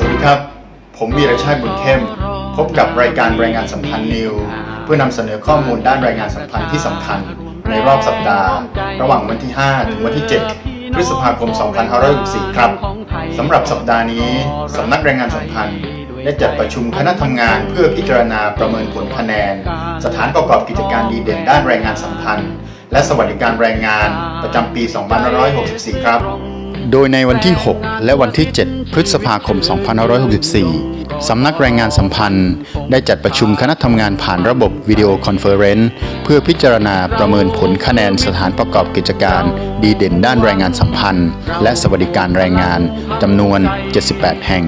สวัสดีครับ ผมวีรชาติบุญเข้ม พบกับรายการรายงานสัมพันธ์นิว เพื่อนำเสนอข้อมูลด้านรายงานสัมพันธ์ที่สำคัญ ในรอบสัปดาห์ ระหว่างวันที่ 5 ถึงวันที่ 7 พฤษภาคม 2564 ครับสำหรับสัปดาห์นี้สำนักรายงานสัมพันธ์ได้จัดประชุมคณะทำงานเพื่อพิจารณาประเมินผลคะแนน สถานประกอบกิจการดีเด่นด้านแรงงานสัมพันธ์ และสวัสดิการแรงงานประจำปี 2564 ครับ โดยในวันที่ 6 และวันที่ 7 พฤษภาคม 2564 สำนักแรงงานสัมพันธ์ ได้จัดประชุมคณะทำงานผ่านระบบวิดีโอคอนเฟอเรนซ์เพื่อพิจารณาประเมินผลคะแนนสถานประกอบกิจการ ดีเด่นด้านแรงงานสัมพันธ์ และสวัสดิการแรงงานจำนวน 78 แห่ง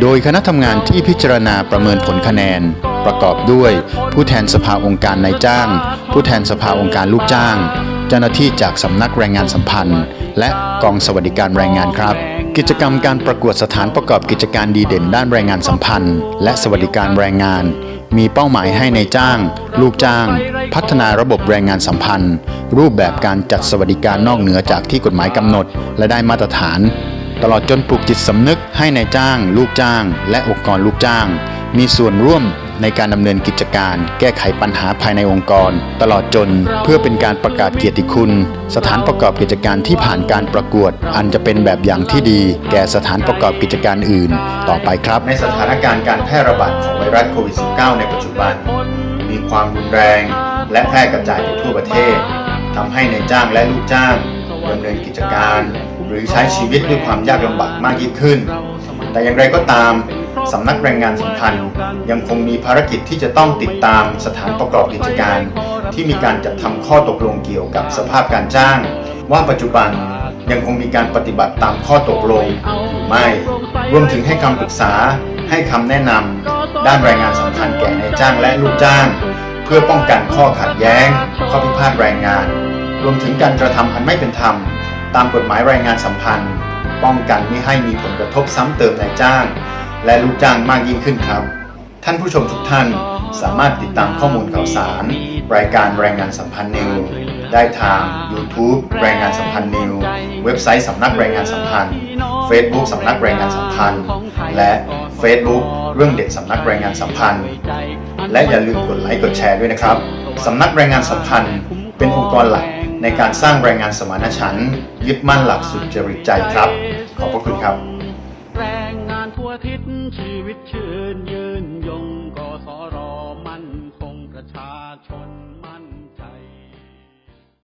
โดยคณะทำงานที่พิจารณาประเมินผลคะแนนประกอบด้วยผู้แทนสภาองค์การนายจ้าง ผู้แทนสภาองค์การลูกจ้าง เจ้าหน้าที่จากสำนักแรงงานสัมพันธ์ และกองสวัสดิการแรงงานครับ กิจกรรมการประกวดสถานประกอบกิจการดีเด่นด้านแรงงานสัมพันธ์ และสวัสดิการแรงงาน มีเป้าหมายให้ในจ้าง ลูกจ้าง พัฒนาระบบแรงงานสัมพันธ์ รูปแบบการจัดสวัสดิการนอกเหนือจากที่กฎหมายกำหนด และได้มาตรฐาน ตลอดจนปลูกจิตสำนึกให้ในจ้าง ลูกจ้าง และองค์กรลูกจ้าง มีส่วนร่วม ในการดำเนินกิจการ แก้ไขปัญหาภายในองค์กร ตลอดจนเพื่อเป็นการประกาศเกียรติคุณ สถานประกอบกิจการที่ผ่านการประกวด อันจะเป็นแบบอย่างที่ดี แก่สถานประกอบกิจการอื่น ต่อไปครับ ในสถานการณ์การแพร่ระบาดของไวรัสโควิด -19 ในปัจจุบัน มีความรุนแรง และแพร่กระจายไปทั่วประเทศทำให้ในจ้างและลูกจ้างดำเนินกิจการ หรือใช้ชีวิตด้วยความยากลำบากมากยิ่งขึ้น แต่อย่างไรก็ตาม สำนักแรงงานสัมพันธ์ ยังคงมีภารกิจที่จะต้องติดตามสถานประกอบกิจการ ที่มีการจัดทำข้อตกลงเกี่ยวกับสภาพการจ้าง ว่าปัจจุบันยังคงมีการปฏิบัติตามข้อตกลงหรือไม่ รวมถึงให้คำปรึกษาให้คำแนะนำด้านแรงงานสัมพันธ์แก่นายจ้างและลูกจ้าง เพื่อป้องกันข้อขัดแย้ง ข้อพิพาทแรงงาน รวมถึงการกระทำอันไม่เป็นธรรม ตามกฎหมายแรงงานสัมพันธ์ ป้องกันไม่ให้มีผลกระทบซ้ำเติมนายจ้าง และลูกจ้างมากยิ่งขึ้นครับ ท่านผู้ชมทุกท่านสามารถติดตามข้อมูลข่าวสาร รายการแรงงานสัมพันธ์นิวได้ทาง YouTube แรงงานสัมพันธ์นิวเว็บไซต์สำนักแรงงานสัมพันธ์ Facebook สำนักแรงงานสัมพันธ์ และ Facebook เรื่องเด็ดสำนักแรงงานสัมพันธ์ และอย่าลืมกดไลค์กดแชร์ด้วยนะครับสำนักแรงงานสัมพันธ์เป็นองค์กรหลักในการสร้างแรงงานสมานฉันท์ยึดมั่นหลักสุดจริตใจครับ ขอบพระคุณครับ งานทั่วทิศชีวิตชื่นยืนยงกสรมั่นคงประชาชน